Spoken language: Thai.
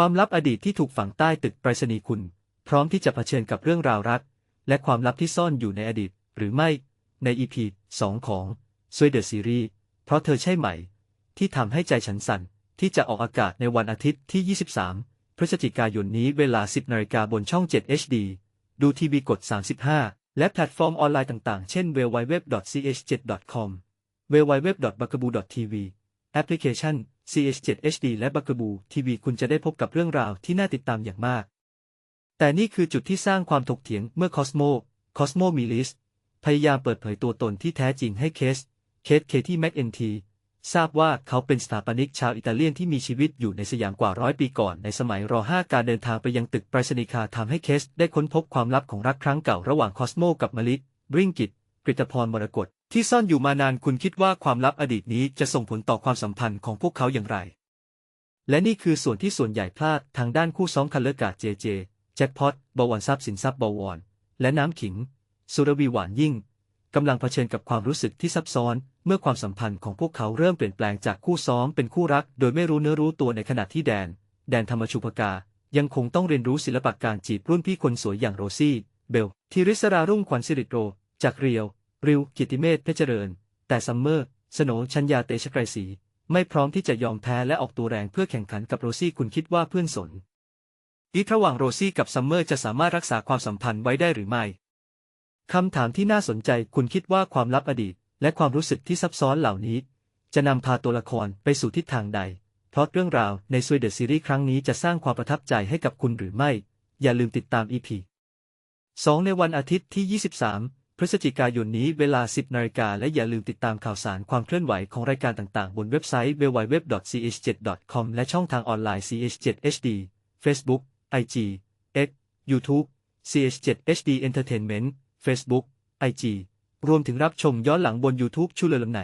ความลับอดีตที่ถูกฝังใต้ตึกไปรษณีย์คุณ พร้อมที่จะเผชิญกับเรื่องราวรัก และความลับที่ซ่อนอยู่ในอดีต หรือไม่ใน EP 2ของ s w e d e r Series เพราะเธอใช่ไหม ที่ทำให้ใจฉันสั่น ที่จะออกอากาศในวันอาทิตย์ที่ 23 พฤศจิกายนนี้เวลา 10นาฬิกาบนช่อง 7 HD ดูทีวีกด 35 และแพลตฟอร์มออนไลน์ต่างๆ เช่น www.ch7.com www.bakabu.tv แอปพลิเคชัน CH7HD และ b a k a b o TV คุณจะได้พบกับเรื่องราวที่น่าติดตามอย่างมาก แต่นี่คือจุดที่สร้างความถกเถียงเมื่อคอสโมคอสโมมิลิสพยายามเปิดเผยตัวตนที่แท้จริงให้เคส เคสเคที่แม็กเอนทีทราบว่าเขาเป็นสถาปนิกชาวอิตาเลียนที่มีชีวิตอยู่ในสยามกว่าร้อยปีก่อนในสมัยรอ5การเดินทางไปยังตึกไปรษณีย์คาทำให้เคสได้ค้นพบความลับของรักครั้งเก่าระหว่างคอสโมกับมลิสบริงกิตกฤตพรมรกต ที่ซ่อนอยู่มานานคุณคิดว่าความลับอดีตนี้จะส่งผลต่อความสัมพันธ์ของพวกเขาอย่างไร และนี่คือส่วนที่ส่วนใหญ่พลาดทางด้านคู่ซ้อมคันเลอร์กาเจเจ แจ็คพอตบวรทรัพย์สินทรัพย์บวร และน้ำขิง สุรวีหวานยิ่งกำลังเผชิญกับความรู้สึกที่ซับซ้อน เมื่อความสัมพันธ์ของพวกเขาเริ่มเปลี่ยนแปลงจากคู่ซ้อมเป็นคู่รัก โดยไม่รู้เนื้อรู้ตัวในขณะที่แดน แดนธรรมชูปกา ยังคงต้องเรียนรู้ศิลปะการจีบรุ่นพี่คนสวยอย่างโรซี่ เบลทีริสรารุ่งขวัญสิริโรจากเรียว ริวกิติเมธเพชรเจริญ แต่ซัมเมอร์ สโหนชัญญาเตชะไกรศรีไม่พร้อมที่จะยอมแพ้และออกตัวแรงเพื่อแข่งขันกับโรซี่คุณคิดว่าเพื่อนสนอีกระหว่างโรซี่กับซัมเมอร์จะสามารถรักษาความสัมพันธ์ไว้ได้หรือไม่คำถามที่น่าสนใจคุณคิดว่าความลับอดีต และความรู้สึกที่ซับซ้อนเหล่านี้ จะนำพาตัวละครไปสู่ทิศทางใด เพราะเรื่องราวในซวยเดอะซีรีส์ครั้งนี้จะสร้างความประทับใจให้กับคุณหรือไม่ อย่าลืมติดตาม EP 2ในวันอาทิตย์ที่ 23 พฤศจิกายนนี้เวลา 10นาฬิกาและอย่าลืมติดตามข่าวสารความเคลื่อนไหวของรายการต่างๆ บนเว็บไซต์ www.ch7.com และช่องทางออนไลน์ ch7hd Facebook IG X YouTube ch7hd Entertainment Facebook IG รวมถึงรับชมย้อนหลังบน YouTube ชูเลอลำไหน